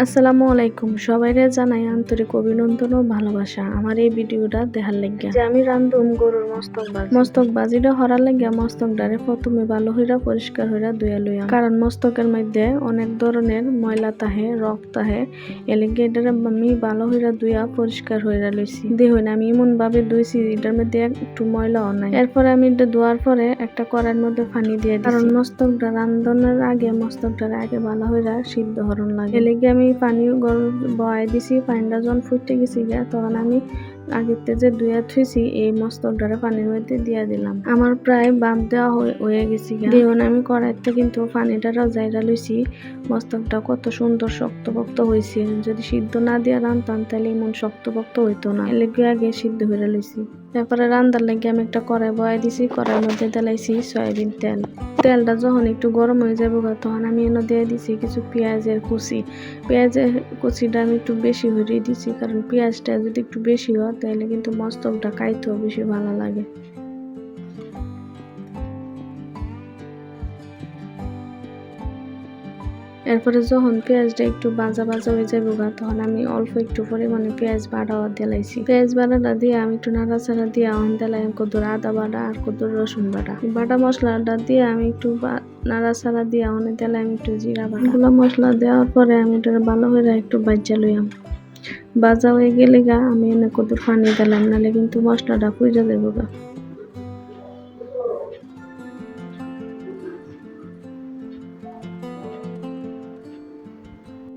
আসসালামু আলাইকুম। সবাইরে জানাই আন্তরিক অভিনন্দন ও ভালোবাসা। আমার এই ভিডিওটা দেখার লাগিয়া। যে আমি রান্ধুম গরুর মস্তক বাজি মস্তক বাজিটা হরার লাগিয়া মস্তকটারে প্রথমে ভালো হইরা পরিষ্কার হইরা ধুয়ে লইয়া। কারণ মস্তকের মধ্যে অনেক ধরনের ময়লা তাহে রক্ত তাহে এলিগে এটারে আমি ভালো হইরা ধুইয়া পরিষ্কার হইরা লইছি। না আমি এমন ভাবে ধুইছি এটার মধ্যে একটু ময়লাও নাই। এরপরে আমি এটা ধোয়ার পরে একটা কড়াইয়ের মধ্যে পানি দিয়ে কারণ মস্তকটা রান্ধনের আগে মস্তকটার আগে ভালো হইরা সিদ্ধ হরণ লাগে। এলিগে আমি পানি গরম বয়াই দিছি পানিটা যখন ফুটতে গেছি গা তখন আমি আগেতে যে দুয়া থুইছি, এই মস্তকটারে পানির মধ্যে দিয়ে দিলাম। আমার প্রায় বাপ দেওয়া হয়ে- গেছি দেখুন, আমি কড়াইতে কিন্তু পানিটা রজাইরা লইছি মস্তকটা কত সুন্দর শক্তপোক্ত হয়েছে যদি সিদ্ধ না দিয়ে রান্ধতাম তাহলে এমন শক্তপোক্ত হইতো না। এলেগে আগে সিদ্ধ হয়ে লইছি তারপরে রান্দার লাগে আমি একটা কড়াই বয়াই দিছি। কড়াইয়ের মধ্যে দিলাইছি সয়াবিন তেল। তেলটা যখন একটু গরম হয়ে যাবে তখন আমি এনে দিয়ে দিছি কিছু পেঁয়াজের কুচি। পেঁয়াজের কুচিটা আমি একটু বেশি করে দিচ্ছি কারণ পেঁয়াজটা যদি একটু বেশি হয়, তাহলে কিন্তু মস্তকটা খাইতেও বেশি ভালো লাগে। এরপরে যখন পেঁয়াজটা একটু বাজা বাজা হয়ে যাবে তখন আমি অল্প একটু পরিমাণে পেঁয়াজ বাটাও দিলাইছি। পেঁয়াজ বাটাটা দিয়ে আমি একটু নাড়াচাড়া দিয়ে অন দিলাই কদুর আদা বাটা আর কদ্দুর রসুন বাটা বাটা মশলাটা দিয়ে আমি একটু বা- নাড়াচাড়া দিয়ে অনে দিলাই আমি একটু জিরা বাটা। এগুলো মশলা দেওয়ার পরে আমি এটা ভালো করে একটু বাজ্যা লইয়াম। বাজা হয়ে গেলে গা আমি এনে কদ্দুর পানি দিলাম, নাহলে কিন্তু মশলাটা পুজা দেবো গা।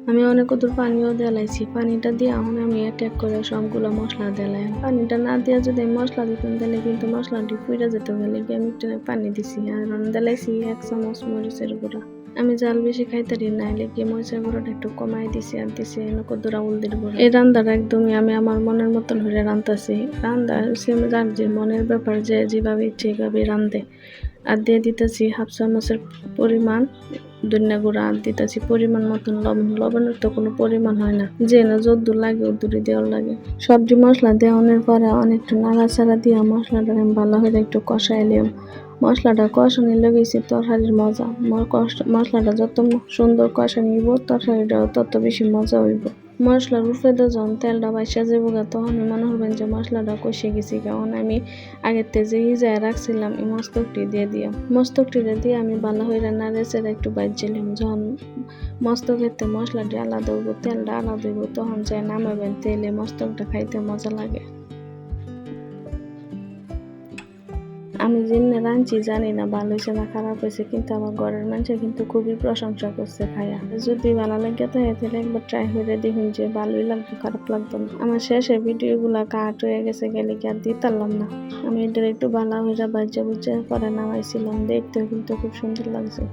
আমি অনেক দূর পানিও দেলাইছি। পানিটা দিয়ে এখন আমি অ্যাটাক করে সবগুলো মশলা দিলাম পানিটা না দিয়ে যদি মশলা দিতাম, তাহলে কিন্তু মশলাটি পুড়ে যেতে গেলে কি আমি একটু পানি দিছি। আর দেলাইছি এক চামচ মরিচের গুঁড়া। আমি জাল বেশি খাইতারি না, হলে কি মরিচের গুঁড়োটা একটু কমাই দিছি আর দিছি কদুরা উলদির গুঁড়া। এই রান্দাটা একদমই আমি আমার মনের মতন হয়ে রান্তাছি। রান্দা হচ্ছে যার যে মনের ব্যাপার, যে যেভাবে ইচ্ছে এভাবে রান্ধে আর দিয়ে দিতেছি হাফ চামচের পরিমাণ ধনিয়া গুঁড়া দিতেছি পরিমাণ মতন লবণ। লবণের তো কোনো পরিমাণ হয় না। যে না যদ্দুর লাগে উদ্দুরি দেওয়ার লাগে। সবজি মশলা দেওয়ানোর পরে অনেকটা নাড়াচাড়া দিয়ে মশলাটা ভালো হয়ে একটু কষাইলাম মশলাটা কষানি লেগেছে তরকারির মজা। মশলাটা যত সুন্দর কষানি নিব তরকারিটা তত বেশি মজা হইব। মশলার উপরে তো যখন তেলটা বাইসা যাব গা তখন মনে হবেন যে মশলাটা কষে গেছি কারণ আমি আগের তেজে ইজায় রাখছিলাম, এই মস্তকটি দিয়ে দিলাম মস্তকটি দিয়ে আমি ভালো হয়ে রান্না রেসে একটু বাজছিলাম যখন মস্তকেতে মশলাটি আলাদা হইব, তেলটা আলাদা হইব, তখন যাই নামাবেন তেলে মস্তকটা খাইতে মজা লাগে। আমি যেমনি রাঁধছি, জানি না, ভালো হয়েছে না খারাপ হয়েছে, কিন্তু আমার ঘরের মানুষ কিন্তু খুবই প্রশংসা করছে খায়া যদি ভালো লাগে তো তাহলে একবার ট্রাই করে দেখুন যে ভালোই লাগবে, খারাপ লাগতো না। আমার শেষে ভিডিওগুলো কাট হয়ে গেছে, গেলে কি আর দিতে পারলাম না। আমি এটা একটু ভালো হয়ে বাজ্যা বুঝে পরে নামাইছিলাম দেখতে কিন্তু খুব সুন্দর লাগছে।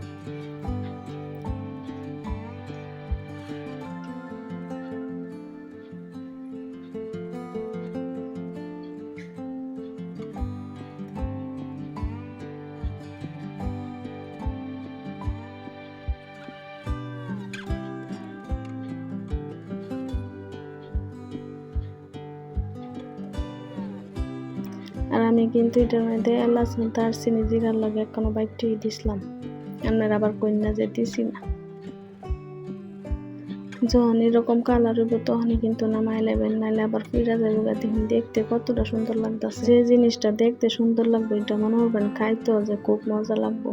আর আমি কিন্তু এটার মধ্যে তার দারচিনি জিরার লগে কোনো বাইকটি দিছিলাম। আমার আবার কন্যা যে দিছি না। যখন এরকম কালার হইব তখনই কিন্তু নামাই লেবেন নাইলে আবার ফিরা যাবে দেখুন, দেখতে কতটা সুন্দর লাগতেছে। যে জিনিসটা দেখতে সুন্দর লাগবে, এটা মনে হবেন খাইতেও যে খুব মজা লাগবে।